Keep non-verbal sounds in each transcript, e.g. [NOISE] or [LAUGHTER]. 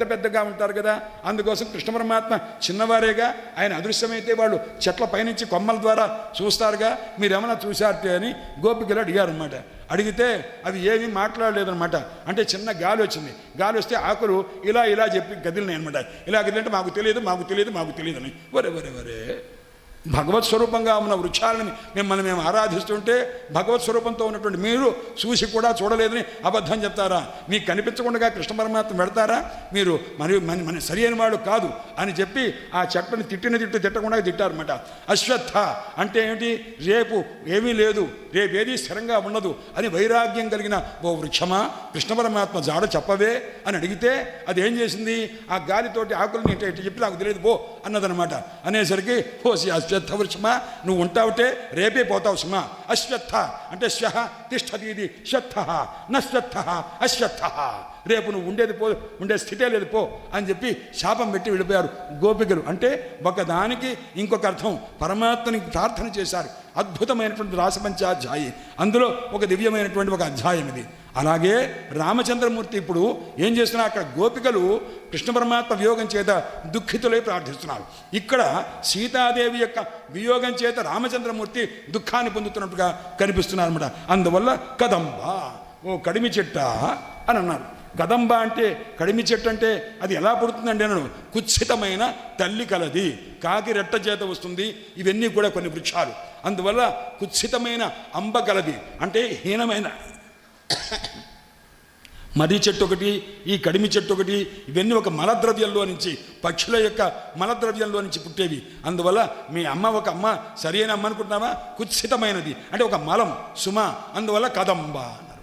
పెద్ద పెద్దగా ఉంటారు కదా. అందుకోసం కృష్ణ పరమాత్మ చిన్నవారేగా ఆయన అదృశ్యమైతే వాళ్ళు చెట్ల పైనుంచి కొమ్మల ద్వారా చూస్తారుగా. మీరేమైనా చూశారటే అని గోపికలు అడిగారు అనమాట అడిగితే అవి ఏమీ మాట్లాడలేదనమాట అంటే చిన్న గాలి వచ్చింది. గాలి వస్తే ఆకులు ఇలా ఇలా చెప్పి గదిలినాయి అనమాట ఇలా కదిలింటే మాకు తెలియదు మాకు తెలియదు మాకు తెలియదు అని. వరే వరే వరే భగవత్ స్వరూపంగా ఉన్న వృక్షాలని మిమ్మల్ని మేము ఆరాధిస్తుంటే భగవత్ స్వరూపంతో ఉన్నటువంటి మీరు చూసి కూడా చూడలేదని అబద్ధం చెప్తారా? మీకు కనిపించకుండా కృష్ణ పరమాత్మ పెడతారా? మీరు మరి మన మన సరి అయిన వాడు కాదు అని చెప్పి ఆ చెట్టుని తిట్టిన తిట్టు తిట్టకుండా తిట్టారన్నమాట. అశ్వత్థ అంటే ఏమిటి రేపు ఏమీ లేదు రేపు ఏది స్థిరంగా ఉండదు అని వైరాగ్యం కలిగిన ఓ వృక్షమా? కృష్ణ పరమాత్మ జాడ చెప్పవే అని అడిగితే అది ఏం చేసింది? ఆ గాలితోటి ఆకులని ఇట్లా చెప్పి నాకు తెలియదు పో అన్నదనమాట అనేసరికి పోసి అశ్వత్థ వృక్షమా నువ్వు ఉంటావుటే రేపే పోతావు సుమా అశ్వత్థ అంటే శ్వః తిష్టది ఇది శ్వత్థ నశ్వత్థ అశ్వత్థ. రేపు నువ్వు ఉండేది పో ఉండే స్థితే లేదు పో అని చెప్పి శాపం పెట్టి వెళ్ళిపోయారు గోపికలు. అంటే ఒకదానికి ఇంకొక అర్థం. పరమాత్మని ప్రార్థన చేశారు. అద్భుతమైనటువంటి రాసపంచాధ్యాయి. అందులో ఒక దివ్యమైనటువంటి ఒక అధ్యాయం ఇది. అలాగే రామచంద్రమూర్తి ఇప్పుడు ఏం చేస్తున్నా అక్కడ గోపికలు కృష్ణ పరమాత్మ వియోగం చేత దుఃఖితులై ప్రార్థిస్తున్నారు. ఇక్కడ సీతాదేవి యొక్క వియోగం చేత రామచంద్రమూర్తి దుఃఖాన్ని పొందుతున్నట్టుగా కనిపిస్తున్నారు అనమాట అందువల్ల కదంబ ఓ కడిమి చెట్ట అని అన్నారు. కదంబ అంటే కడిమి చెట్టు అంటే అది ఎలా పుడుతుందండి అన్నాడు. కుత్సితమైన తల్లి కలది కాకి రెట్ట చేత వస్తుంది. ఇవన్నీ కూడా కొన్ని వృక్షాలు. అందువల్ల కుత్సితమైన అంబ కలది. అంటే హీనమైన [COUGHS] మర్రి చెట్టు ఒకటి ఈ కడిమి చెట్టు ఒకటి ఇవన్నీ ఒక మలద్రవ్యంలో నుంచి పక్షుల యొక్క మలద్రవ్యంలో నుంచి పుట్టేవి. అందువల్ల మీ అమ్మ ఒక అమ్మ సరి అయిన అమ్మ అనుకుంటున్నావా? కుత్సితమైనది. అంటే ఒక మలం సుమ అందువల్ల కదంబ అన్నారు.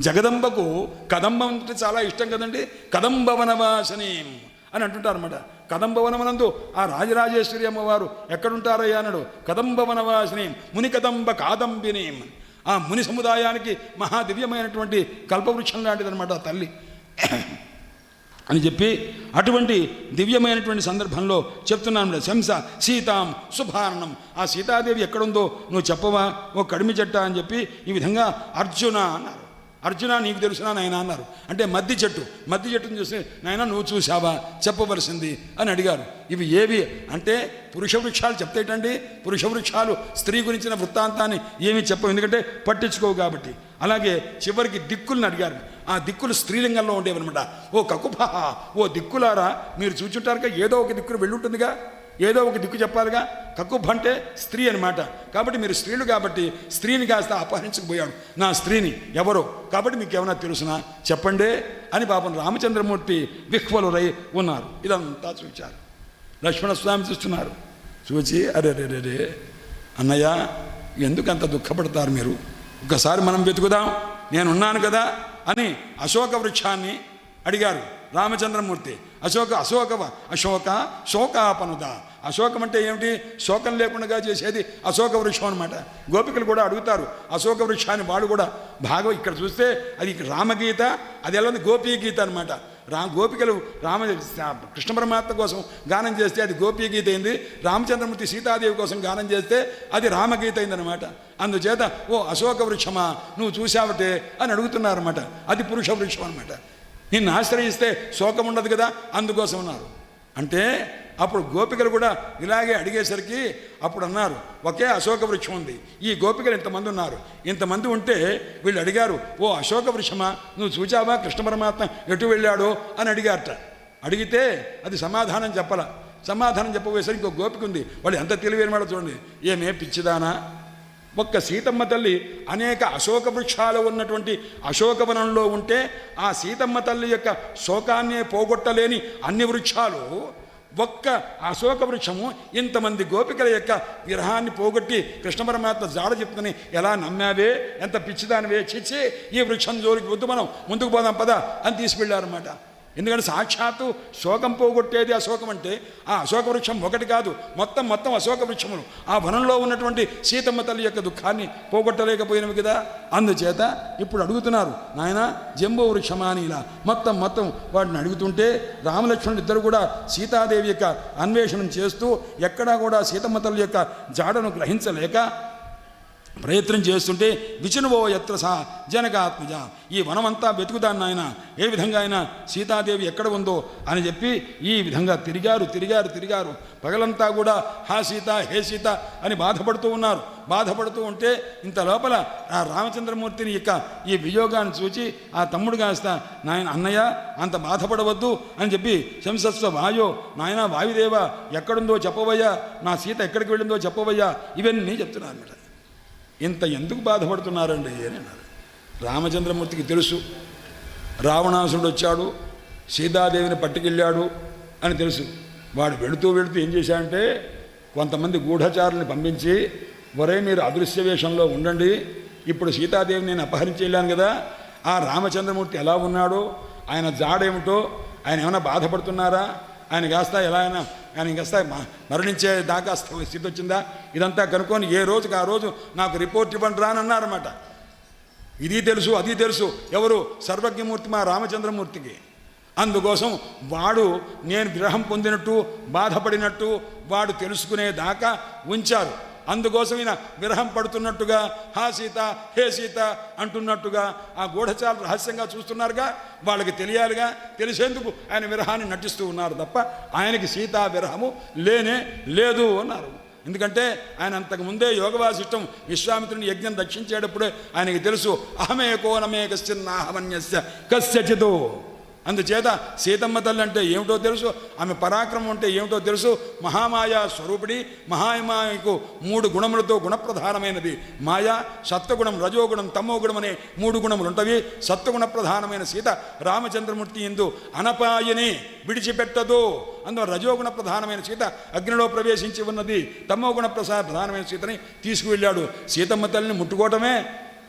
జగదంబకు కదంబం అంటే చాలా ఇష్టం కదండి? కదంబవనవాసనీయం అని అంటుంటారు అనమాట కదంబవనమనందు ఆ రాజరాజేశ్వరి అమ్మవారు ఎక్కడుంటారయ్యా అన్నాడు? కదంబవనవాసినీయం ముని కదంబ కాదంబినీయం ఆ ముని సముదాయానికి మహా దివ్యమైనటువంటి కల్పవృక్షం లాంటిదనమాట ఆ తల్లి. అని చెప్పి అటువంటి దివ్యమైనటువంటి సందర్భంలో చెప్తున్నాను శంస సీతాం సుభారణం. ఆ సీతాదేవి ఎక్కడుందో నువ్వు చెప్పవా? ఓ కడిమి చెట్ట అని చెప్పి ఈ విధంగా అర్జున అన్నారు. అర్జున నీకు తెలుసునా నాయన అన్నారు. అంటే మద్ది చెట్టు. మద్ది చెట్టును చూసి నాయన నువ్వు చూసావా చెప్పవలసింది అని అడిగారు. ఇవి ఏవి? అంటే పురుష వృక్షాలు చెప్తేటండి పురుష వృక్షాలు స్త్రీ గురించిన వృత్తాంతాన్ని ఏమీ చెప్పవు. ఎందుకంటే పట్టించుకోవు కాబట్టి. అలాగే చివరికి దిక్కులను అడిగారు. ఆ దిక్కులు స్త్రీలింగంలో ఉండేవన్నమాట. ఓ కకుపహ ఓ దిక్కులారా మీరు చూచుంటారుగా ఏదో ఒక దిక్కులు వెళ్ళుంటుందిగా. ఏదో ఒక దిక్కు చెప్పాలిగా? కక్కుబ్ అంటే స్త్రీ అనమాట కాబట్టి మీరు స్త్రీలు కాబట్టి స్త్రీని కాస్త అపహరించకపోయాడు నా స్త్రీని ఎవరో? కాబట్టి మీకు ఏమైనా తెలుసునా? చెప్పండి అని పాపం రామచంద్రమూర్తి విహ్వలురై ఉన్నారు. ఇదంతా చూచారు. లక్ష్మణస్వామి చూస్తున్నారు. చూచి అరే రే రే రే అన్నయ్య ఎందుకు అంత దుఃఖపడతారు మీరు? ఒకసారి మనం వెతుకుదాం. నేనున్నాను కదా అని అశోక వృక్షాన్ని అడిగారు రామచంద్రమూర్తి అశోక అశోక అశోక శోకాపనుద. అశోకం అంటే ఏమిటి? శోకం లేకుండా చేసేది అశోక వృక్షం అనమాట గోపికలు కూడా అడుగుతారు అశోక వృక్షాన్ని వాడు కూడా భాగం ఇక్కడ చూస్తే అది రామగీత అది ఎలా ఉంది? గోపీ గీత అనమాట రా గోపికలు రామ కృష్ణ పరమాత్మ కోసం గానం చేస్తే అది గోపీ గీత అయింది రామచంద్రమూర్తి సీతాదేవి కోసం గానం చేస్తే అది రామగీత అయిందనమాట అందుచేత ఓ అశోక వృక్షమా నువ్వు చూసావటే అని అడుగుతున్నారన్నమాట. అది పురుష వృక్షం అనమాట నిన్ను ఆశ్రయిస్తే శోకం ఉండదు కదా? అందుకోసం ఉన్నారు అంటే అప్పుడు గోపికలు కూడా ఇలాగే అడిగేసరికి అప్పుడు అన్నారు ఒకే అశోక వృక్షం ఉంది. ఈ గోపికలు ఇంతమంది ఉన్నారు. ఇంతమంది ఉంటే వీళ్ళు అడిగారు ఓ అశోక వృక్షమా? నువ్వు చూచావా? కృష్ణ పరమాత్మ ఎటు వెళ్ళాడో? అని అడిగారట. అడిగితే అది సమాధానం చెప్పాల. సమాధానం చెప్పబోయేసరికి ఇంకో గోపిక ఉంది. వాళ్ళు ఎంత తెలివైన వాడో చూడండి. ఏమే పిచ్చిదానా? ఒక్క సీతమ్మ తల్లి అనేక అశోక వృక్షాలు ఉన్నటువంటి అశోకవనంలో ఉంటే ఆ సీతమ్మ తల్లి యొక్క శోకాన్నే పోగొట్టలేని అన్ని వృక్షాలు ఒక్క అశోక వృక్షము ఇంతమంది గోపికల యొక్క విరహాన్ని పోగొట్టి కృష్ణ పరమాత్మ జాడ చెప్తుని ఎలా నమ్మావే ఎంత పిచ్చిదానివే చిచ్చి ఈ వృక్షం జోలికి వద్దు మనం ముందుకు పోదాం పద అని తీసుకెళ్ళారన్నమాట ఎందుకంటే సాక్షాత్తు శోకం పోగొట్టేది అశోకం అంటే ఆ అశోక వృక్షం ఒకటి కాదు మొత్తం మొత్తం అశోక వృక్షములు ఆ వనంలో ఉన్నటువంటి సీతమ్మ తల్లి యొక్క దుఃఖాన్ని పోగొట్టలేకపోయినవి కదా? అందుచేత ఇప్పుడు అడుగుతున్నారు నాయన జంబో వృక్షమా అని ఇలా మొత్తం మొత్తం వాటిని అడుగుతుంటే రామలక్ష్మణులు ఇద్దరు కూడా సీతాదేవి యొక్క అన్వేషణం చేస్తూ ఎక్కడా కూడా సీతమ్మ తల్లి యొక్క జాడను గ్రహించలేక ప్రయత్నం చేస్తుంటే విచునువో ఎత్ర సా జనకాత్మజ. ఈ వనమంతా వెతుకుతాను నాయన. ఏ విధంగా అయినా సీతాదేవి ఎక్కడ ఉందో అని చెప్పి ఈ విధంగా తిరిగారు తిరిగారు తిరిగారు. పగలంతా కూడా హా సీత హే సీత అని బాధపడుతూ ఉన్నారు. బాధపడుతూ ఉంటే ఇంత లోపల ఆ రామచంద్రమూర్తిని ఇక ఈ వియోగాన్ని చూచి ఆ తమ్ముడు కాస్త నాయన అన్నయ్య అంత బాధపడవద్దు అని చెప్పి శంసస్వ వాయో నాయన వాయుదేవ ఎక్కడుందో చెప్పవయ్యా. నా సీత ఎక్కడికి వెళ్ళిందో చెప్పవయ్యా. ఇవన్నీ చెప్తున్నారు అన్నమాట. ఇంత ఎందుకు బాధపడుతున్నారండి అని అన్నారు. రామచంద్రమూర్తికి తెలుసు. రావణాసుడు వచ్చాడు సీతాదేవిని పట్టుకెళ్ళాడు అని తెలుసు. వాడు వెళుతూ వెళుతూ ఏం చేశాడంటే కొంతమంది గూఢచారుల్ని పంపించి ఒరే మీరు అదృశ్య వేషంలో ఉండండి. ఇప్పుడు సీతాదేవిని నేను అపహరించి వెళ్ళాను కదా. ఆ రామచంద్రమూర్తి ఎలా ఉన్నాడో? ఆయన జాడేమిటో? ఆయన ఏమైనా బాధపడుతున్నారా? ఆయన కాస్త ఎలా అయినా ఆయన ఇంకా మ- మరణించే దాకా స్థితి వచ్చిందా ఇదంతా కనుక్కొని ఏ రోజుకి ఆ రోజు నాకు రిపోర్ట్ ఇవ్వండి రానన్నారన్నమాట ఇది తెలుసు అది తెలుసు. ఎవరు? సర్వజ్ఞమూర్తి మా రామచంద్రమూర్తికి. అందుకోసం వాడు నేను విరహం పొందినట్టు బాధపడినట్టు వాడు తెలుసుకునే దాకా ఉంచారు. అందుకోసం ఈయన విరహం పడుతున్నట్టుగా హా సీత హే సీత అంటున్నట్టుగా ఆ గూఢచారులు రహస్యంగా చూస్తున్నారుగా వాళ్ళకి తెలియాలిగా తెలిసేందుకు ఆయన విరహాన్ని నటిస్తూ ఉన్నారు తప్ప ఆయనకి సీతా విరహము లేనే లేదు అన్నారు. ఎందుకంటే ఆయన అంతకు ముందే యోగవాసిష్టం విశ్వామిత్రుని యజ్ఞం రక్షించేటప్పుడే ఆయనకి తెలుసు అహమేకో నమే కశ్చిన్నాహమన్యస్య కశ్యచితో అందుచేత సీతమ్మ తల్లి అంటే ఏమిటో తెలుసు ఆమె పరాక్రమం అంటే ఏమిటో తెలుసు మహామాయా స్వరూపిణి మహామాయకు మూడు గుణములతో గుణప్రధానమైనది. మాయ సత్వగుణం రజోగుణం తమోగుణం అనే మూడు గుణములు ఉంటవి. సత్వగుణ ప్రధానమైన సీత రామచంద్రమూర్తి ఎందు అనపాయని విడిచిపెట్టదు. అందువల్ల రజోగుణ ప్రధానమైన సీత అగ్నిలో ప్రవేశించి ఉన్నది. తమోగుణ ప్రసా ప్రధానమైన సీతని తీసుకువెళ్ళాడు. సీతమ్మ తల్లిని ముట్టుకోవటమే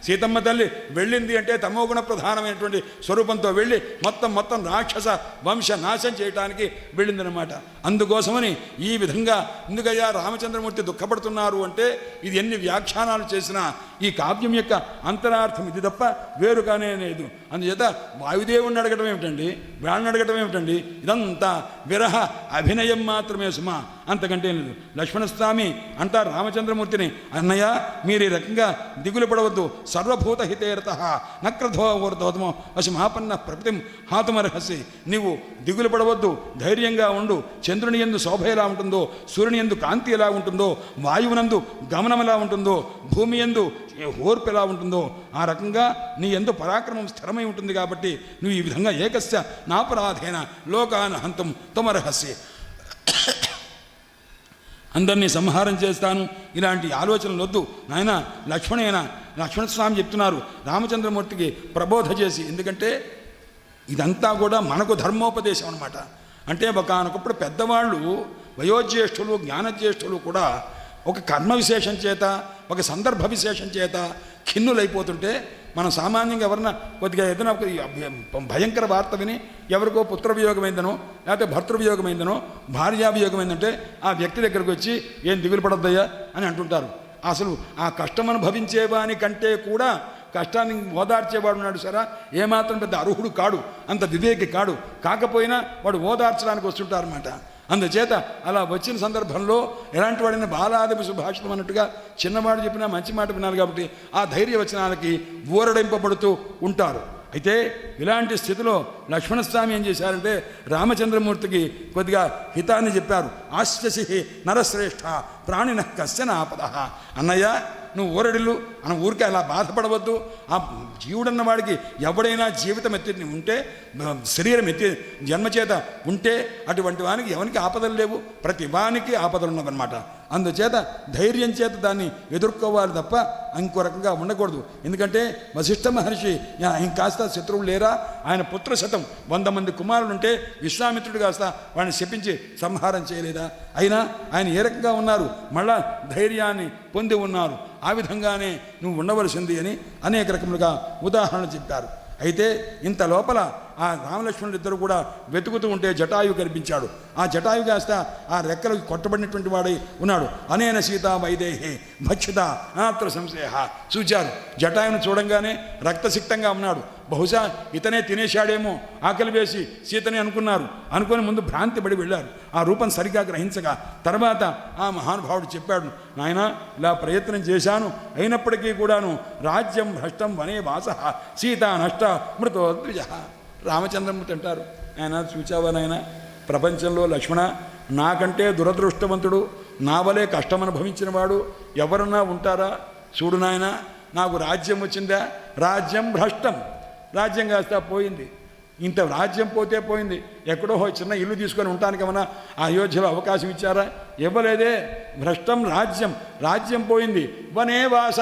సీతమ్మ తల్లి వెళ్ళింది అంటే తమోగుణ ప్రధానమైనటువంటి స్వరూపంతో వెళ్ళి మొత్తం మొత్తం రాక్షస వంశ నాశం చేయటానికి వెళ్ళిందనమాట అందుకోసమని ఈ విధంగా ఎందుకయ్యా రామచంద్రమూర్తి దుఃఖపడుతున్నారు అంటే ఇది ఎన్ని వ్యాఖ్యానాలు చేసినా ఈ కావ్యం యొక్క అంతరార్థం ఇది తప్ప వేరుగానే లేదు. అందుచేత వాయుదేవుణ్ణి అడగటం ఏమిటండి? వాళ్ళని అడగటం ఏమిటండి? ఇదంతా విరహ అభినయం మాత్రమే సుమా. అంతకంటే లేదు. లక్ష్మణస్వామి అంటారు రామచంద్రమూర్తిని అన్నయ్య మీరు ఈ రకంగా దిగులు పడవద్దు. సర్వభూత హితేరత. నక్రధోవర్ధోతమో అసి మహాపన్న ప్రకృతిం హాతుమర్హసి. నీవు దిగులు పడవద్దు. ధైర్యంగా ఉండు. చంద్రుని ఎందు శోభ ఎలా ఉంటుందో సూర్యుని ఎందు కాంతి ఎలా ఉంటుందో వాయువునందు గమనం ఎలా ఉంటుందో భూమి ఎందు ఓర్పు ఎలా ఉంటుందో ఆ రకంగా నీ ఎందు పరాక్రమం స్థిరమై ఉంటుంది కాబట్టి నువ్వు ఈ విధంగా ఏకస్య నాపరాధేన లోకాన హంతం తమర్హసి. అందరినీ సంహారం చేస్తాను. ఇలాంటి ఆలోచనలు వద్దు. నాయన లక్ష్మణేన లక్ష్మణస్వామి చెప్తున్నారు. రామచంద్రమూర్తికి ప్రబోధ చేసి. ఎందుకంటే ఇదంతా కూడా మనకు ధర్మోపదేశం అనమాట అంటే ఒకనొకప్పుడు పెద్దవాళ్ళు వయోజ్యేష్ఠులు జ్ఞానజ్యేష్ఠులు కూడా ఒక కర్మ విశేషం చేత ఒక సందర్భ విశేషం చేత ఖిన్నులైపోతుంటే మనం సామాన్యంగా ఎవరన్నా కొద్దిగా ఏదైనా ఒక భయంకర వార్త విని ఎవరికో పుత్రవియోగమైందనో లేకపోతే భర్తృ వియోగమైందనో ఆ వ్యక్తి దగ్గరకు వచ్చి ఏం దిగులు పడద్దయ్యా? అని అంటుంటారు. అసలు ఆ కష్టం అనుభవించేవాని కంటే కూడా కష్టాన్ని ఓదార్చేవాడు ఉన్నాడు సరా. ఏమాత్రం పెద్ద అర్హుడు కాడు అంత వివేకి కాడు. కాకపోయినా వాడు ఓదార్చడానికి వస్తుంటారన్నమాట. అందుచేత అలా వచ్చిన సందర్భంలో ఎలాంటి వాడైనా బాలాదిపు సుభాషితం అన్నట్టుగా చిన్నవాడు చెప్పినా మంచి మాట విన్నారు కాబట్టి ఆ ధైర్య వచనాలకి ఊరడింపబడుతూ ఉంటారు. అయితే ఇలాంటి స్థితిలో లక్ష్మణస్వామి ఏం చేశారంటే రామచంద్రమూర్తికి కొద్దిగా హితాన్ని చెప్పారు. ఆశ్చసి నరశ్రేష్ఠ ప్రాణిన కశ్చన ఆపద. అన్నయ్య నువ్వు ఊరడిల్లు మన ఊరికే అలా బాధపడవద్దు. ఆ జీవుడన్న వాడికి ఎవడైనా జీవితం ఎత్తి ఉంటే శరీరం ఎత్తి జన్మచేత ఉంటే అటువంటి వానికి ఎవరికి ఆపదలు లేవు. ప్రతి వానికి ఆపదలు ఉన్నవన్నమాట. అందుచేత ధైర్యం చేత దాన్ని ఎదుర్కోవాలి తప్ప ఇంకో రకంగా ఉండకూడదు. ఎందుకంటే వశిష్ఠ మహర్షి ఆయన కాస్త శత్రువులు లేరా? ఆయన పుత్ర శతం వంద మంది కుమారులు ఉంటే విశ్వామిత్రుడు కాస్త వాడిని శపించి సంహారం చేయలేదా? అయినా ఆయన ఏ రకంగా ఉన్నారు? మళ్ళా ధైర్యాన్ని పొంది ఉన్నారు. ఆ విధంగానే నువ్వు ఉండవలసింది అని అనేక రకములుగా ఉదాహరణ చెప్పారు. అయితే ఇంత లోపల ఆ రామలక్ష్మణుడు ఇద్దరు కూడా వెతుకుతూ ఉంటే జటాయు కనిపించాడు. ఆ జటాయు కాస్త ఆ రెక్కలు కొట్టబడినటువంటి వాడై ఉన్నాడు. అనేన సీత వైదేహే భక్షిత నాత్ర సంశయ చూచారు. జటాయును చూడంగానే రక్తసిక్తంగా ఉన్నాడు. బహుశా ఇతనే తినేశాడేమో ఆకలి వేసి సీతని అనుకున్నారు. అనుకుని ముందు భ్రాంతి పడి వెళ్ళారు. ఆ రూపం సరిగా గ్రహించగా తర్వాత ఆ మహానుభావుడు చెప్పాడు నాయన ఇలా ప్రయత్నం చేశాను. అయినప్పటికీ కూడాను రాజ్యం భ్రష్టం వనే వాస. సీత నష్ట మృతో ద్విజ రామచంద్రమూర్తి అంటారు ఆయన చూచావా నాయన ప్రపంచంలో లక్ష్మణ నాకంటే దురదృష్టవంతుడు నా వలే కష్టం అనుభవించిన వాడు ఎవరన్నా ఉంటారా? చూడు నాయన నాకు రాజ్యం వచ్చిందా? రాజ్యం భ్రష్టం. రాజ్యం కాస్త పోయింది. ఇంత రాజ్యం పోతే పోయింది. ఎక్కడో ఓ చిన్న ఇల్లు తీసుకొని ఉండటానికి ఏమన్నా అయోధ్యలో అవకాశం ఇచ్చారా? ఇవ్వలేదే. భ్రష్టం రాజ్యం. రాజ్యం పోయింది. వనే వాస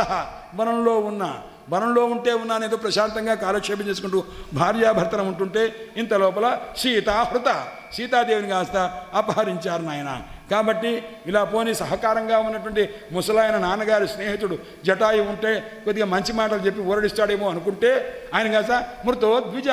వనంలో ఉన్న వనంలో ఉంటే ఉన్నానేదో ప్రశాంతంగా కాలక్షేపం చేసుకుంటూ భార్యాభర్తనం ఉంటుంటే ఇంత లోపల సీతాహృత సీతాదేవిని కాస్త అపహరించారు నాయన. కాబట్టి ఇలా పోని సహకారంగా ఉన్నటువంటి ముసలాయన నాన్నగారి స్నేహితుడు జటాయి ఉంటే కొద్దిగా మంచి మాటలు చెప్పి ఊరడిస్తాడేమో అనుకుంటే ఆయన కాస్త మృతో ద్విజ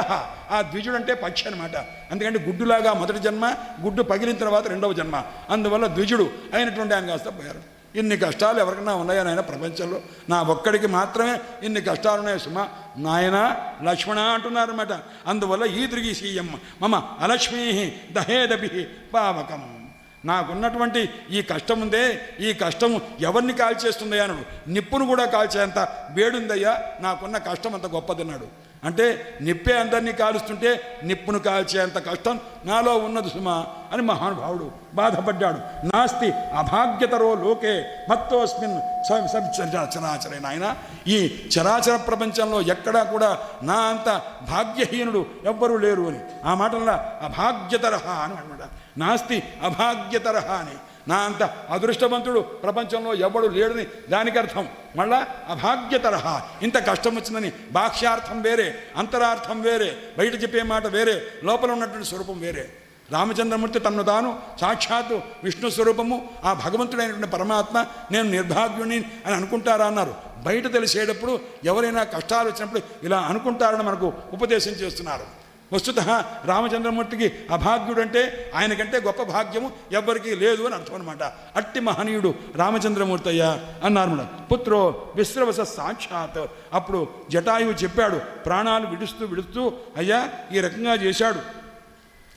ఆ ద్విజుడు అంటే పక్షి అనమాట ఎందుకంటే గుడ్డులాగా మొదటి జన్మ గుడ్డు పగిలిన తర్వాత రెండవ జన్మ. అందువల్ల ద్విజుడు అయినటువంటి ఆయన కాస్త పోయారు. ఇన్ని కష్టాలు ఎవరికైనా ఉన్నాయా నాయన ప్రపంచంలో? నా ఒక్కడికి మాత్రమే ఇన్ని కష్టాలు ఉన్నాయి సుమ? నాయన లక్ష్మణ అంటున్నారన్నమాట అందువల్ల ఈదృగి సీఎం. మమ అలక్ష్మీ దహేదభి పావకం. నాకున్నటువంటి ఈ కష్టం ఉందే ఈ కష్టం ఎవరిని కాల్చేస్తుందయ్యా అన్నాడు నిప్పును కూడా కాల్చేంత వేడుందయ్యా. నాకున్న కష్టం అంత గొప్పదన్నాడు అంటే నిప్పే అందరినీ కాలుస్తుంటే నిప్పును కాల్చేంత కష్టం నాలో ఉన్నది సుమా అని మహానుభావుడు బాధపడ్డాడు. నాస్తి అభాగ్యతరో లోకే మత్తోస్మిన్ చరాచరైన స- చరాచరే నాయన. ఈ చరాచర ప్రపంచంలో ఎక్కడా కూడా నా అంత భాగ్యహీనుడు ఎవ్వరూ లేరు అని. ఆ మాటల్లో అభాగ్యతరహ అని అనమాట. నాస్తి అభాగ్యతరహ అని. నా అంత అదృష్టవంతుడు ప్రపంచంలో ఎవడు లేడని దానికి అర్థం. మళ్ళా అభాగ్యతరహ ఇంత కష్టం వచ్చిందని బాహ్యార్థం వేరే అంతరార్థం వేరే బయట చెప్పే మాట వేరే లోపల ఉన్నటువంటి స్వరూపం వేరే. రామచంద్రమూర్తి తన్ను తాను సాక్షాత్తు విష్ణు స్వరూపము ఆ భగవంతుడైనటువంటి పరమాత్మ నేను నిర్భాగ్యుని అని అనుకుంటారా అన్నారు. బయట తెలిసేటప్పుడు ఎవరైనా కష్టాలు వచ్చినప్పుడు ఇలా అనుకుంటారని మనకు ఉపదేశం చేస్తున్నారు. వస్తుత రామచంద్రమూర్తికి అభాగ్యుడంటే ఆయనకంటే గొప్ప భాగ్యము ఎవ్వరికీ లేదు అని అర్థం అనమాట అట్టి మహనీయుడు రామచంద్రమూర్తి అయ్యా అన్నారు పుత్రో విశ్రవస సాక్షాత్. అప్పుడు జటాయువు చెప్పాడు ప్రాణాలు విడుస్తూ విడుస్తూ అయ్యా ఈ రకంగా చేశాడు.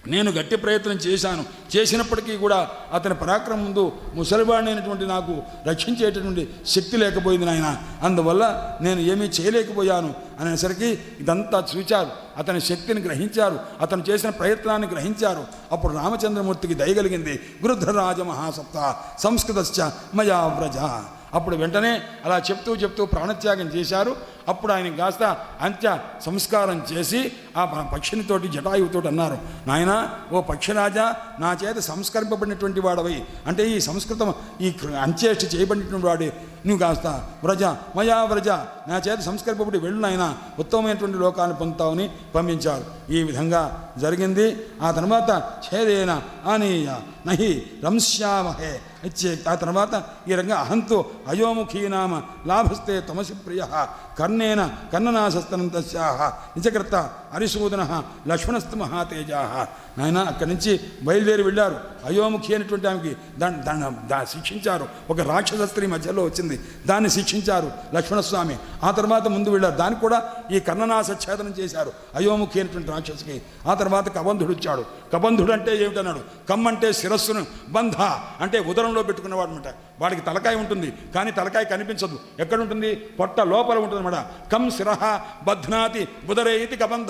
నేను గట్టి ప్రయత్నం చేశాను. చేసినప్పటికీ కూడా అతని పరాక్రమం ముందు ముసలివాడినటువంటి నాకు రక్షించేటటువంటి శక్తి లేకపోయింది నాయన. అందువల్ల నేను ఏమీ చేయలేకపోయాను అనేసరికి ఇదంతా చూచారు. అతని శక్తిని గ్రహించారు. అతను చేసిన ప్రయత్నాన్ని గ్రహించారు. అప్పుడు రామచంద్రమూర్తికి దయగలిగింది వృద్ధరాజ మహాసప్త సంస్కృతశ్చ మయా వ్రజ. అప్పుడు వెంటనే అలా చెప్తూ చెప్తూ ప్రాణత్యాగం చేశారు. అప్పుడు ఆయన కాస్త అంత్య సంస్కారం చేసి ఆ పక్షినితోటి జటాయువుతోటి అన్నారు. నాయన ఓ పక్షిరాజా నా చేత సంస్కరింపబడినటువంటి వాడవి. అంటే ఈ సంస్కృతం ఈ కృ- చేయబడినటువంటి వాడి. నువ్వు కాస్త వ్రజ మయా వ్రజ నా చేత సంస్కరింపబడి వెళ్ళు నాయన. ఉత్తమమైనటువంటి లోకాన్ని పొందుతావని పంపించారు ఈ విధంగా జరిగింది. ఆ తర్వాత ఛేదేన ఆనీయ నహి రంశ్యామహే ఇచ్చే ఆ తర్వాత ఈ రంగా అహంతో అయోముఖీ నామ లాభస్తే తమసి ప్రియ కర్ణేన కన్ననాశస్తనం తస్యాహ నిజకర్త హరిసూదన లక్ష్మణస్తు మహాతేజా. నాయన అక్కడి నుంచి బయలుదేరి వెళ్ళారు. అయోముఖి అయినటువంటి ఆమెకి దాన్ని దాన్ని శిక్షించారు. ఒక రాక్షస స్త్రీ మధ్యలో వచ్చింది. దాన్ని శిక్షించారు లక్ష్మణస్వామి. ఆ తర్వాత ముందు వెళ్ళారు. దానికి కూడా ఈ కర్ణనాశ ఛేదనం చేశారు అయోముఖి అయినటువంటి రాక్షసుకి. ఆ తర్వాత కబంధుడు వచ్చాడు. కబంధుడు అంటే ఏమిటన్నాడు? కమ్ అంటే శిరస్సును బంధ అంటే ఉదరంలో పెట్టుకున్నవాడు అనమాట వాడికి తలకాయ ఉంటుంది కానీ తలకాయ కనిపించదు. ఎక్కడ ఉంటుంది పొట్ట లోపల ఉంటుంది అనమాట కం శిరహ బధ్నాతి ఉదరే ఇది కబంధ.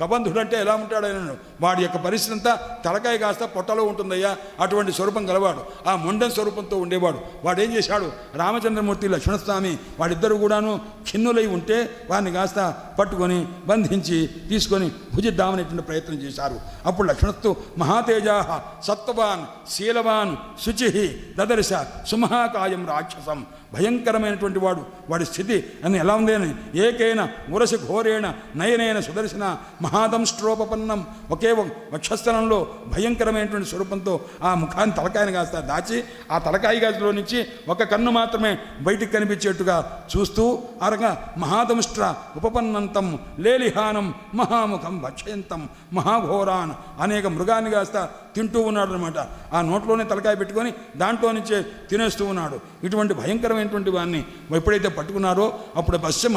కబంధుడు అంటే ఎలా ఉంటాడు ఆయన వాడి యొక్క పరిస్థితి అంతా తలకాయ కాస్త పొట్టలో ఉంటుందయ్యా. అటువంటి స్వరూపం గలవాడు. ఆ మొండం స్వరూపంతో ఉండేవాడు. వాడు ఏం చేశాడు? రామచంద్రమూర్తి లక్ష్మణస్వామి వాడిద్దరు కూడాను ఖిన్నులై ఉంటే వాడిని కాస్త పట్టుకొని బంధించి తీసుకొని భుజిద్దామనేటువంటి ప్రయత్నం చేశారు. అప్పుడు లక్ష్మణస్తు మహాతేజా సత్వవాన్ శీలవాన్ శుచి దదర్శ సుమహాకాయం రాక్షసం భయంకరమైనటువంటి వాడు వాడి స్థితి అని ఎలా ఉంది అని ఏకైన మురసి ఘోరేణ నయనైన సుదర్శన మహాదంష్ట్రోపన్నం ఒకే వక్షస్థలంలో భయంకరమైనటువంటి స్వరూపంతో ఆ ముఖాన్ని తలకాయని కాస్త దాచి ఆ తలకాయ గాజులో నుంచి ఒక కన్ను మాత్రమే బయటికి కనిపించేట్టుగా చూస్తూ ఆ రకంగా మహాదంష్ట్ర ఉపపన్నంతం లేలిహానం మహాముఖం భక్షయంతం మహాఘోరాన్ అనేక మృగాన్ని కాస్త తింటూ ఉన్నాడు అనమాట ఆ నోట్లోనే తలకాయ పెట్టుకొని దాంట్లో నుంచే తినేస్తూ ఉన్నాడు. ఇటువంటి భయంకరమైన భయంకరమైనటువంటి వాడిని ఎప్పుడైతే పట్టుకున్నారో అప్పుడు పశ్చిమ.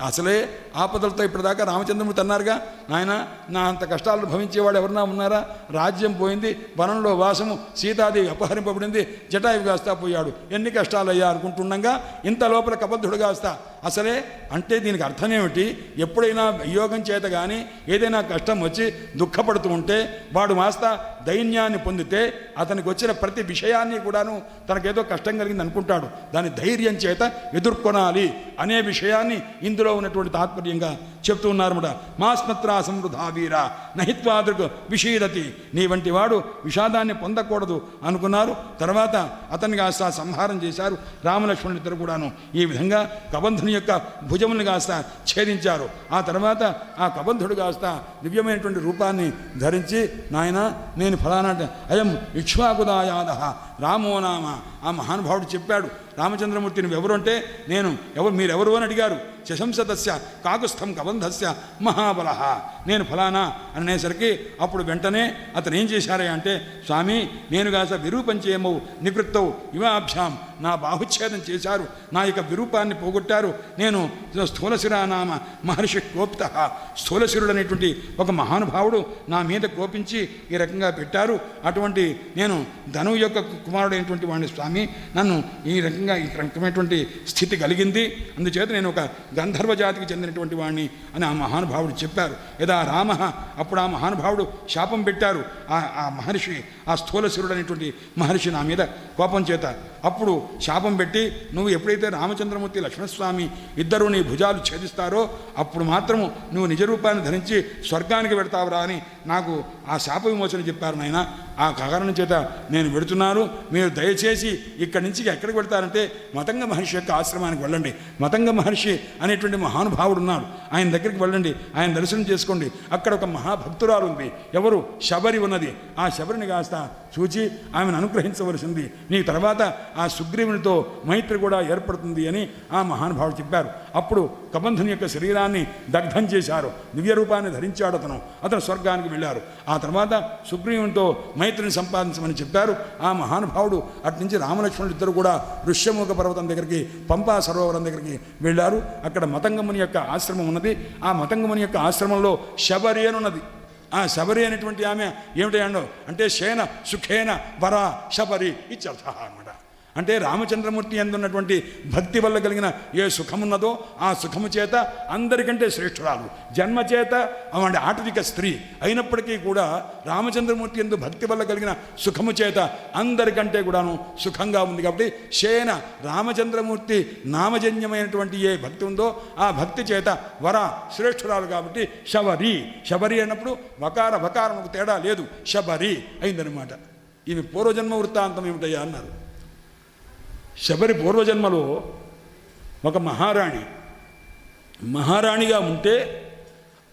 అసలే ఆపదలతో ఇప్పటిదాకా రామచంద్రమూర్తి అన్నారుగా ఆయన నా అంత కష్టాలు భవించేవాడు ఎవరన్నా ఉన్నారా? రాజ్యం పోయింది వనంలో వాసము సీతాదేవి అపహరింపబడింది జటాయి కాస్తా పోయాడు. ఎన్ని కష్టాలు అయ్యా అనుకుంటుండగా ఇంత లోపల కబద్ధుడు కాస్తా అసలే అంటే దీనికి అర్థం ఏమిటి ఎప్పుడైనా యోగం చేత కానీ ఏదైనా కష్టం వచ్చి దుఃఖపడుతూ ఉంటే వాడు మాస్త దైన్యాన్ని పొందితే అతనికి వచ్చిన ప్రతి విషయాన్ని కూడాను తనకేదో కష్టం కలిగింది అనుకుంటాడు దాని ధైర్యం చేత ఎదుర్కొనాలి అనే విషయాన్ని ఇందులో ఉన్నటువంటి తాత్పర్యంగా చెప్తూ ఉన్నారన్నమాట. మాస్మత్రా సమృద్ధా వీర నహిత్వాదృక్ విషీదతి నీ వంటి వాడు విషాదాన్ని పొందకూడదు అనుకున్నారు. తర్వాత అతన్ని కాస్త సంహారం చేశారు. రామలక్ష్మణులు ఇద్దరు కూడాను ఈ విధంగా కబంధుని యొక్క భుజములను కాస్త ఛేదించారు. ఆ తర్వాత ఆ కబంధుడు కాస్త దివ్యమైనటువంటి రూపాన్ని ధరించి నాయన నేను ఫలానా అయం ఇక్ష్వాకుదాయాద రామో నామ ఆ మహానుభావుడు చెప్పాడు. రామచంద్రమూర్తి నువ్వు ఎవరు అంటే నేను ఎవరు మీరెవరు అని అడిగారు. శశంసతస్య కాకుస్థం కబంధస్య మహాబల నేను ఫలానా అనేసరికి అప్పుడు వెంటనే అతను ఏం చేశారే అంటే స్వామి నేను కాస విరూపం చేయమవు నివృత్తవు ఇవాభ్యాం. నా బాహుచ్ఛేదం చేశారు. నా యొక్క విరూపాన్ని పోగొట్టారు. నేను స్థూలశిరానామ మహర్షి కోప్త. స్థూలశిరుడు అనేటువంటి ఒక మహానుభావుడు నా మీద కోపించి ఈ రకంగా పెట్టారు. అటువంటి నేను ధనువు యొక్క కుమారుడైనటువంటి వాడిని స్వామి నన్ను ఈ రకంగా ఈ రకమైనటువంటి స్థితి కలిగింది. అందుచేత నేను ఒక గంధర్వ జాతికి చెందినటువంటి వాడిని అని ఆ మహానుభావుడు చెప్పారు. యదా రామ అప్పుడు ఆ మహానుభావుడు శాపం పెట్టారు. ఆ ఆ మహర్షి ఆ స్థూలశిరుడు అనేటువంటి మహర్షి నా మీద కోపం చేత అప్పుడు శాపం పెట్టి నువ్వు ఎప్పుడైతే రామచంద్రమూర్తి లక్ష్మణస్వామి ఇద్దరు నీ భుజాలు ఛేదిస్తారో అప్పుడు మాత్రము నువ్వు నిజ రూపాన్ని ధరించి స్వర్గానికి పెడతావురా అని నాకు ఆ శాప విమోచన చెప్పారు నాయన. ఆ కారణం చేత నేను వెడుతున్నాను. మీరు దయచేసి ఇక్కడి నుంచి ఎక్కడికి వెళ్తారంటే మతంగ మహర్షి యొక్క ఆశ్రమానికి వెళ్ళండి. మతంగ మహర్షి అనేటువంటి మహానుభావుడు ఉన్నారు ఆయన దగ్గరికి వెళ్ళండి. ఆయన దర్శనం చేసుకోండి. అక్కడ ఒక మహాభక్తురాలు ఉంది. ఎవరు? శబరి ఉన్నది. ఆ శబరిని కాస్త చూచి ఆమెను అనుగ్రహించవలసింది. నీ తర్వాత ఆ సుగ్రీవునితో మైత్రి కూడా ఏర్పడుతుంది అని ఆ మహానుభావుడు చెప్పారు. అప్పుడు కబంధుని యొక్క శరీరాన్ని దగ్ధం చేశారు. దివ్య రూపాన్ని ధరించాడు అతను. అతను స్వర్గానికి వెళ్ళారు. ఆ తర్వాత సుగ్రీవునితో మైత్రిని సంపాదించమని చెప్పారు. ఆ మహానుభావుడు అటు నుంచి రామలక్ష్మణులు ఇద్దరు కూడా ఋష్యముఖ పర్వతం దగ్గరికి పంపా సరోవరం దగ్గరికి వెళ్ళారు. అక్కడ మతంగముని యొక్క ఆశ్రమం ఉన్నది. ఆ మతంగముని యొక్క ఆశ్రమంలో శబరి అనున్నది ఆ శబరి అనేటువంటి ఆమె ఏమిటి అంటే శేన సుఖేన వర శబరి ఇత్యర్థ అనమాట అంటే రామచంద్రమూర్తి ఎందున్నటువంటి భక్తి వల్ల కలిగిన ఏ సుఖమున్నదో ఆ సుఖము చేత అందరికంటే శ్రేష్ఠురాలు. జన్మ చేత అంటే ఆటవిక స్త్రీ అయినప్పటికీ కూడా రామచంద్రమూర్తి ఎందు భక్తి వల్ల కలిగిన సుఖము చేత అందరికంటే కూడాను సుఖంగా ఉంది కాబట్టి శేన రామచంద్రమూర్తి నామజన్యమైనటువంటి ఏ భక్తి ఉందో ఆ భక్తి చేత వర శ్రేష్ఠురాలు కాబట్టి శబరి. శబరి అన్నప్పుడు వకార వకారముకు తేడా లేదు. శబరి అయిందనమాట ఇవి పూర్వజన్మ వృత్తాంతం ఏమిటయ్యా అన్నారు. శబరి పూర్వజన్మలో ఒక మహారాణి మహారాణిగా ఉంటే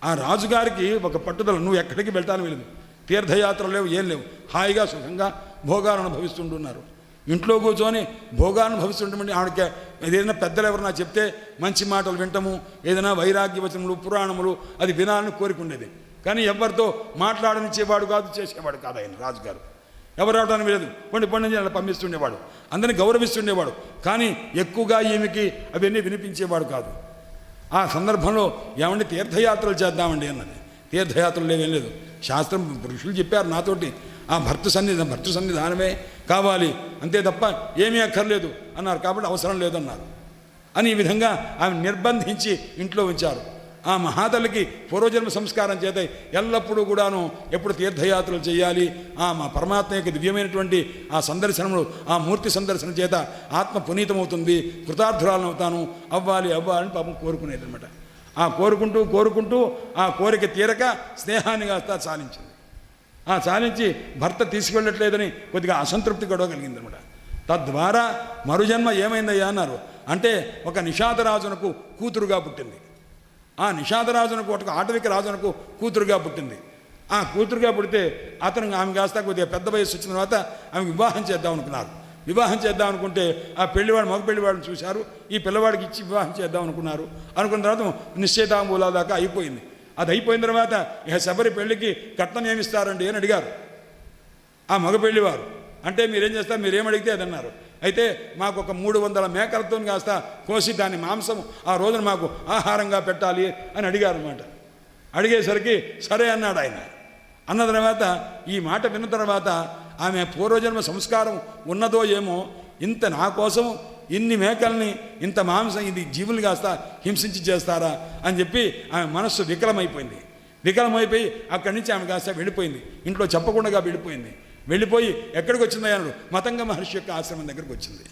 ఆ రాజుగారికి ఒక పట్టుదల నువ్వు ఎక్కడికి వెళ్తాను వెళ్ళి తీర్థయాత్రలు లేవు ఏం లేవు. హాయిగా సుఖంగా భోగాలు అనుభవిస్తుంటున్నారు. ఇంట్లో కూర్చొని భోగాలు భవిస్తుండమండి ఆవిడకి ఏదైనా పెద్దలు ఎవరన్నా చెప్తే మంచి మాటలు వింటము ఏదైనా వైరాగ్య వచనములు పురాణములు అది వినాలని కోరికుండేది కానీ ఎవరితో మాట్లాడనిచ్చేవాడు కాదు చేసేవాడు కాదు ఆయన రాజుగారు. ఎవరు రావడానికి లేదు పండి పండి అలా పంపిస్తుండేవాడు. అందరిని గౌరవిస్తుండేవాడు. కానీ ఎక్కువగా ఈమెకి అవన్నీ వినిపించేవాడు కాదు. ఆ సందర్భంలో ఏమండి తీర్థయాత్రలు చేద్దామండి అన్నది. తీర్థయాత్రలు లేవేం లేదు. శాస్త్రం ఋషులు చెప్పారు నాతోటి. ఆ భర్త సన్నిధి భర్త సన్నిధానమే కావాలి. అంతే తప్ప ఏమీ అక్కర్లేదు అన్నారు. కాబట్టి అవసరం లేదన్నారు. అని ఈ విధంగా ఆమె నిర్బంధించి ఇంట్లో ఉంచారు. ఆ మహాతల్లికి పూర్వజన్మ సంస్కారం చేత ఎల్లప్పుడూ కూడాను ఎప్పుడు తీర్థయాత్రలు చేయాలి. ఆ మా పరమాత్మ యొక్క దివ్యమైనటువంటి ఆ సందర్శనము ఆ మూర్తి సందర్శన చేత ఆత్మ పునీతమవుతుంది. కృతార్థురాలను అవుతాను అవ్వాలి అవ్వాలని పాపం కోరుకునేది అనమాట ఆ కోరుకుంటూ కోరుకుంటూ ఆ కోరిక తీరక స్నేహాన్ని కాస్త సాధించింది. ఆ సాధించి భర్త తీసుకెళ్ళట్లేదని కొద్దిగా అసంతృప్తి గొడవ కలిగిందనమాట తద్వారా మరుజన్మ ఏమైందయ్యా అన్నారు. అంటే ఒక నిషాదరాజునకు కూతురుగా పుట్టింది. ఆ నిషాదరాజునకు ఒకటి ఆటవిక రాజునకు కూతురుగా పుట్టింది. ఆ కూతురుగా పుడితే అతను ఆమె కాస్త కొద్దిగా పెద్ద వయసు వచ్చిన తర్వాత ఆమె వివాహం చేద్దాం అనుకున్నారు. వివాహం చేద్దాం అనుకుంటే ఆ పెళ్ళివాడు మగ పెళ్ళివాడిని చూశారు. ఈ పిల్లవాడికి ఇచ్చి వివాహం చేద్దాం అనుకున్నారు. అనుకున్న తర్వాత నిశ్చయితాంబూలా దాకా అయిపోయింది. అది అయిపోయిన తర్వాత ఇక శబరి పెళ్ళికి కట్నం ఏమిస్తారండి అని అడిగారు. ఆ మగ పెళ్ళివారు అంటే మీరేం చేస్తారు? మీరేం అడిగితే అది అన్నారు. అయితే మాకు ఒక మూడు వందల మేకలతో కాస్త కోసి దాని మాంసం ఆ రోజున మాకు ఆహారంగా పెట్టాలి అని అడిగారు అనమాట అడిగేసరికి సరే అన్నాడు ఆయన. అన్న తర్వాత ఈ మాట విన్న తర్వాత ఆమె పూర్వజన్మ సంస్కారం ఉన్నదో ఏమో ఇంత నా కోసం ఇన్ని మేకల్ని ఇంత మాంసం ఇది జీవులు కాస్త హింసించి చేస్తారా అని చెప్పి ఆమె మనస్సు వికలమైపోయింది. వికలమైపోయి అక్కడి నుంచి ఆమె కాస్త వెళ్ళిపోయింది ఇంట్లో చెప్పకుండా వెళ్ళిపోయింది వెళ్ళిపోయి ఎక్కడికి వచ్చింది అన్నాడు. మతంగ మహర్షి యొక్క ఆశ్రమం దగ్గరికి వచ్చింది.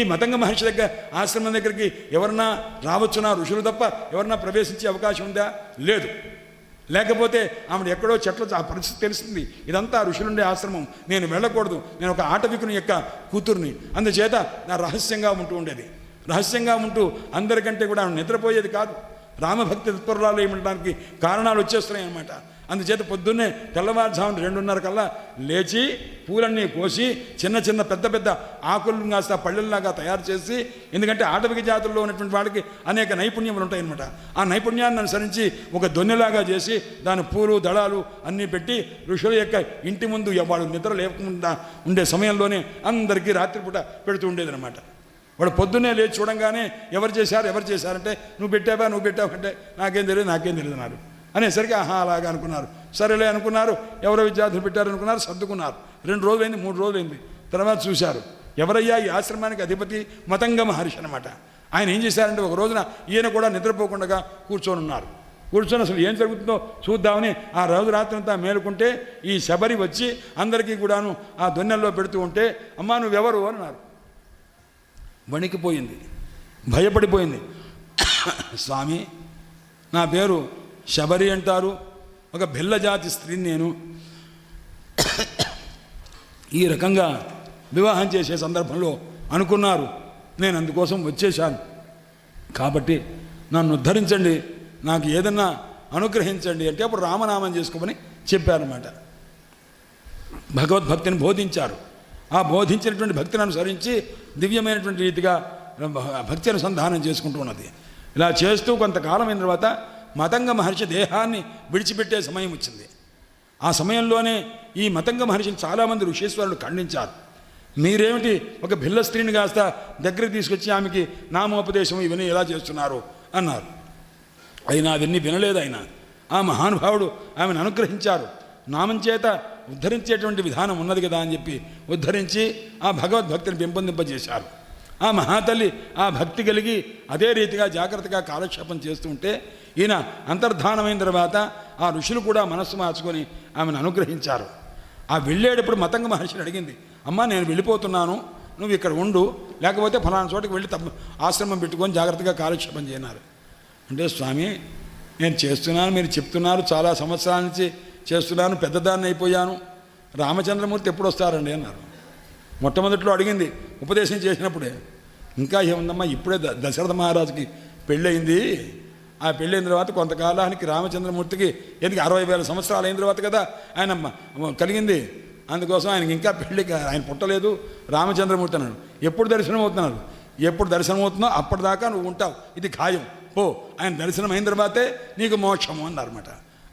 ఈ మతంగ మహర్షి దగ్గర ఆశ్రమం దగ్గరికి ఎవరన్నా రావచ్చునా ఋషులు తప్ప ఎవరన్నా ప్రవేశించే అవకాశం ఉందా? లేదు. లేకపోతే ఆమె ఎక్కడో చెట్ల ఆ పరిస్థితి తెలిసింది. ఇదంతా ఋషులుండే ఆశ్రమం. నేను వెళ్ళకూడదు. నేను ఒక ఆటవికుని యొక్క కూతుర్ని. అందుచేత నా రహస్యంగా ఉంటూ ఉండేది. రహస్యంగా ఉంటూ అందరికంటే కూడా ఆమె నిద్రపోయేది కాదు. రామభక్తి తత్పరురాలు ఏమంటానికి కారణాలు వచ్చేస్తున్నాయి అన్నమాట అందుచేత పొద్దున్నే తెల్లవారుజామున రెండున్నర కల్లా లేచి పూలన్నీ కోసి చిన్న చిన్న పెద్ద పెద్ద ఆకులను కాస్త పళ్ళెల్లాగా తయారు చేసి ఎందుకంటే ఆటవిక జాతుల్లో ఉన్నటువంటి వాళ్ళకి అనేక నైపుణ్యములు ఉంటాయన్నమాట. ఆ నైపుణ్యాన్ని అనుసరించి ఒక దొన్నెలాగా చేసి దాని పూలు దళాలు అన్నీ పెట్టి ఋషుల యొక్క ఇంటి ముందు వాళ్ళు నిద్ర లేకుండా ఉండే సమయంలోనే అందరికీ రాత్రిపూట పెడుతూ ఉండేదన్నమాట. వాడు పొద్దున్నే లేచి చూడంగానే ఎవరు చేశారు ఎవరు చేశారంటే నువ్వు పెట్టావా నువ్వు పెట్టావంటే నాకేం తెలియదు నాకేం తెలియదు అన్నారు. అనేసరికి ఆహా అలాగా అనుకున్నారు. సరేలే అనుకున్నారు. ఎవరో విద్యార్థులు పెట్టారు అనుకున్నారు సర్దుకున్నారు. రెండు రోజులైంది మూడు రోజులైంది. తర్వాత చూశారు. ఎవరయ్యా ఈ ఆశ్రమానికి అధిపతి మతంగ మహర్షి అనమాట ఆయన ఏం చేశారంటే ఒక రోజున ఈయన కూడా నిద్రపోకుండా కూర్చొని ఉన్నారు. కూర్చొని అసలు ఏం జరుగుతుందో చూద్దామని ఆ రోజు రాత్రి అంతా మేలుకుంటే ఈ శబరి వచ్చి అందరికీ కూడాను ఆ దొన్నెల్లో పెడుతూ ఉంటే అమ్మా నువ్వెవరు? అన్నారు. వణికిపోయింది. భయపడిపోయింది. [COUGHS] స్వామి నా పేరు శబరి అంటారు. ఒక భిల్లజాతి స్త్రీని నేను ఈ రకంగా వివాహం చేసే సందర్భంలో అనుకున్నారు. నేను అందుకోసం వచ్చేశాను. కాబట్టి నన్ను ఉద్ధరించండి. నాకు ఏదన్నా అనుగ్రహించండి అంటే అప్పుడు రామనామం చేసుకోమని చెప్పారన్నమాట. భగవద్భక్తిని బోధించారు. ఆ బోధించినటువంటి భక్తిని అనుసరించి దివ్యమైనటువంటి రీతిగా భక్తి అనుసంధానం చేసుకుంటూ ఉన్నది. ఇలా చేస్తూ కొంతకాలం అయిన తర్వాత మతంగ మహర్షి దేహాన్ని విడిచిపెట్టే సమయం వచ్చింది. ఆ సమయంలోనే ఈ మతంగ మహర్షిని చాలామంది ఋషేశ్వరులు ఖండించారు. మీరేమిటి ఒక భిల్ల స్త్రీని కాస్త దగ్గరికి తీసుకొచ్చి ఆమెకి నామోపదేశం ఇవన్నీ ఎలా చేస్తున్నారు? అన్నారు. అయినా అవన్నీ వినలేదు ఆయన. ఆ మహానుభావుడు ఆమెను అనుగ్రహించారు. నామం చేత ఉద్ధరించేటువంటి విధానం ఉన్నది కదా అని చెప్పి ఉద్ధరించి ఆ భగవద్భక్తిని పెంపొందింపజేశారు. ఆ మహాతల్లి ఆ భక్తి కలిగి అదే రీతిగా జాగ్రత్తగా కాలక్షేపం చేస్తూ ఉంటే ఈయన అంతర్ధానమైన తర్వాత ఆ ఋషులు కూడా మనస్సు మార్చుకొని ఆమెను అనుగ్రహించారు. ఆ వెళ్ళేటప్పుడు మతంగ మహర్షిని అడిగింది అమ్మా నేను వెళ్ళిపోతున్నాను నువ్వు ఇక్కడ ఉండు లేకపోతే ఫలానా చోటకి వెళ్ళి తప్ప ఆశ్రమం పెట్టుకొని జాగ్రత్తగా కాలక్షేపం చేయనారు అంటే స్వామి నేను చేస్తున్నాను మీరు చెప్తున్నారు చాలా సంవత్సరాల నుంచి చేస్తున్నాను పెద్దదాన్ని అయిపోయాను. రామచంద్రమూర్తి ఎప్పుడు వస్తారండి? అన్నారు. మొట్టమొదట్లో అడిగింది ఉపదేశం చేసినప్పుడే. ఇంకా ఏముందమ్మా ఇప్పుడే ద- దశరథ మహారాజుకి పెళ్ళయింది. ఆ పెళ్ళైన తర్వాత కొంతకాలానికి రామచంద్రమూర్తికి ఎందుకు అరవై వేల సంవత్సరాలు అయిన తర్వాత కదా ఆయన కలిగింది. అందుకోసం ఆయనకి ఇంకా పెళ్ళి ఆయన పుట్టలేదు. రామచంద్రమూర్తి అన్నాడు ఎప్పుడు దర్శనం అవుతున్నారు ఎప్పుడు దర్శనం అవుతుందో అప్పటిదాకా నువ్వు ఉంటావు. ఇది ఖాయం. పో ఆయన దర్శనం అయిన తర్వాతే నీకు మోక్షము అన్నారన్నమాట.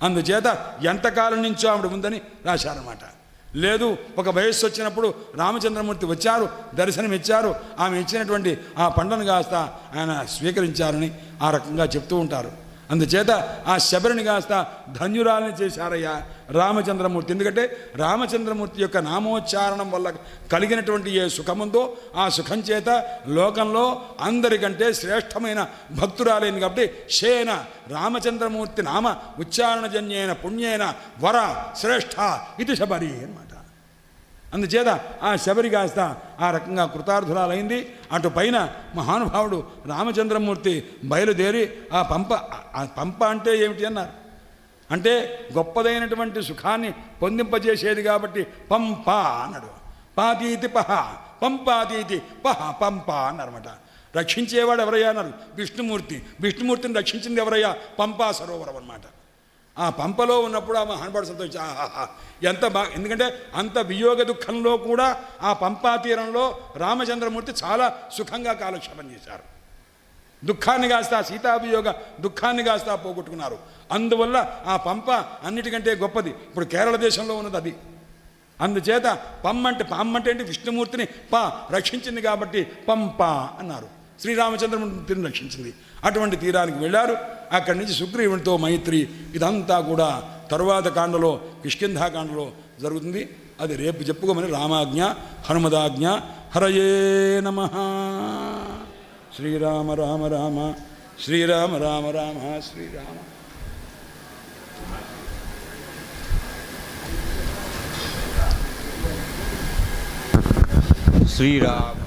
అందుచేత ఎంతకాలం నుంచో ఆవిడ ఉందని రాశారన్నమాట. లేదు ఒక వయస్సు వచ్చినప్పుడు రామచంద్రమూర్తి వచ్చారు దర్శనం ఇచ్చారు ఆమె ఇచ్చినటువంటి ఆ పండను కాస్త ఆయన స్వీకరించారని ఆ రకంగా చెప్తూ ఉంటారు. అందుచేత ఆ శబరిని కాస్త ధన్యురాలని చేశారయ్యా రామచంద్రమూర్తి. ఎందుకంటే రామచంద్రమూర్తి యొక్క నామోచ్చారణం వల్ల కలిగినటువంటి ఏ సుఖముందో ఆ సుఖం చేత లోకంలో అందరికంటే శ్రేష్టమైన భక్తురాలైంది కాబట్టి శేన రామచంద్రమూర్తి నామ ఉచ్చారణజన్యేన పుణ్యేన వర శ్రేష్ఠ ఇది శబరి అన్నమాట అందుచేత ఆ శబరి కాస్త ఆ రకంగా కృతార్థురాలైంది. అటు పైన మహానుభావుడు రామచంద్రమూర్తి బయలుదేరి ఆ పంప ఆ పంప అంటే ఏమిటి అన్నారు? అంటే గొప్పదైనటువంటి సుఖాన్ని పొందింపజేసేది కాబట్టి పంప అన్నాడు. పాతీతి పహ పంపాతీతి పహ పంప అన్నారన్నమాట. రక్షించేవాడు ఎవరయ్యా అన్నారు? విష్ణుమూర్తి. విష్ణుమూర్తిని రక్షించింది ఎవరయ్యా? పంపా సరోవరం అన్నమాట. ఆ పంపలో ఉన్నప్పుడు ఆ మహానుభావుడు సంతోషించి ఆహాహా ఎంత బాగా ఎందుకంటే అంత వియోగ దుఃఖంలో కూడా ఆ పంపా తీరంలో రామచంద్రమూర్తి చాలా సుఖంగా కాలక్షేపం చేశారు. దుఃఖాన్ని కాస్త సీతాభియోగ దుఃఖాన్ని కాస్త పోగొట్టుకున్నారు. అందువల్ల ఆ పంప అన్నిటికంటే గొప్పది. ఇప్పుడు కేరళ దేశంలో ఉన్నది అది. అందుచేత పమ్మంటే పమ్మంటే అంటే విష్ణుమూర్తిని పా రక్షించింది కాబట్టి పంప అన్నారు. శ్రీరామచంద్రమూర్తిని రక్షించింది. అటువంటి తీరానికి వెళ్ళారు. అక్కడి నుంచి సుగ్రీవునితో మైత్రి. ఇదంతా కూడా తరువాత కాండలో కిష్కింధాకాండలో జరుగుతుంది. అది రేపు చెప్పుకోమని రామాజ్ఞ హనుమదాజ్ఞ హరయే నమ. శ్రీరామ రామ రామ శ్రీరామ రామ రామ శ్రీరామ. శ్రీరామ.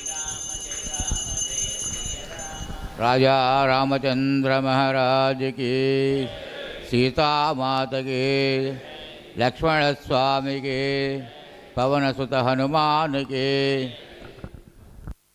राजा रामचंद्र महाराज की सीता माता के लक्ष्मण स्वामी के पवन सुत हनुमान के